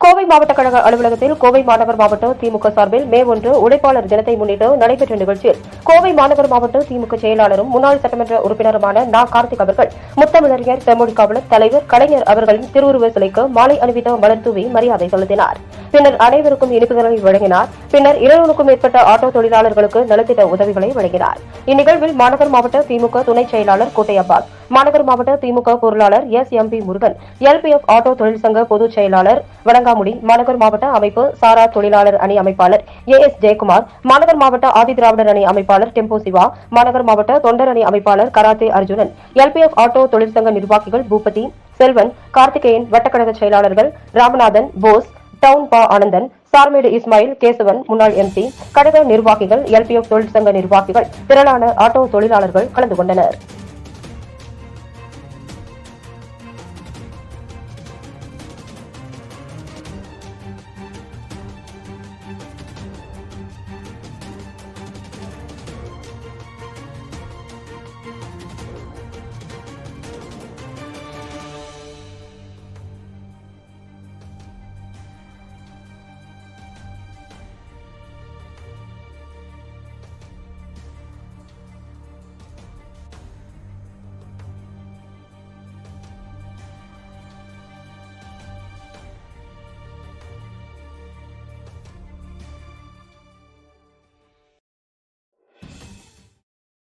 கோவை மாவட்ட கழக அலுவலகத்தில் கோவை மாநகர் மாவட்ட திமுக சார்பில் மே ஒன்று உழைப்பாளர் தினத்தை முன்னிட்டு நடைபெற்ற நிகழ்ச்சியில் கோவை மாநகர் மாவட்ட திமுக செயலாளரும் முன்னாள் சட்டமன்ற உறுப்பினருமான நா. கார்த்திக் அவர்கள் முத்தமிழறிஞர் செம்மொழி காவலர் தலைவர் கலைஞர் அவர்களின் திருவுருவ சிலைக்கு மாலை அணிவித்த மலர் தூவி மரியாதை செலுத்தினார். பின்னர் அனைவருக்கும் இனிப்புகளை வழங்கினார். பின்னர் இருநூறுக்கும் மேற்பட்ட ஆட்டோ தொழிலாளர்களுக்கு நலத்திட்ட உதவிகளை வழங்கினார். இந்நிகழ்வில் மாநகர் மாவட்ட திமுக துணை செயலாளர் கோட்டை அப்பாஸ் மாநகர் மாவட்ட திமுக பொருளாளர் S M P Murugan LPF auto தொழிற்சங்க பொதுச் செயலாளர் வடங்காமுடி மாநகர் மாவட்ட அமைப்பு சாரா தொழிலாளர் அணி அமைப்பாளர் ஏ எஸ் ஜெயக்குமார் மாநகர் மாவட்ட ஆதிதிராவிடர் அணி அமைப்பாளர் டெம்போ சிவா மாநகர் மாவட்ட தொண்டர் அணி அமைப்பாளர் கராத்தே அர்ஜுனன் எல்பிஎஃப் ஆட்டோ தொழிற்சங்க நிர்வாகிகள் பூபதி செல்வன் கார்த்திகேயன் வட்டக்கழக செயலாளர்கள் ராமநாதன் போஸ் டவுன் பா ஆனந்தன் சார்மேடு இஸ்மாயில் கேசவன் முன்னாள் எம்பி கழக நிர்வாகிகள் எல்பிஎஃப் தொழிற்சங்க நிர்வாகிகள் திரளான ஆட்டோ தொழிலாளர்கள் கலந்து கொண்டனர்.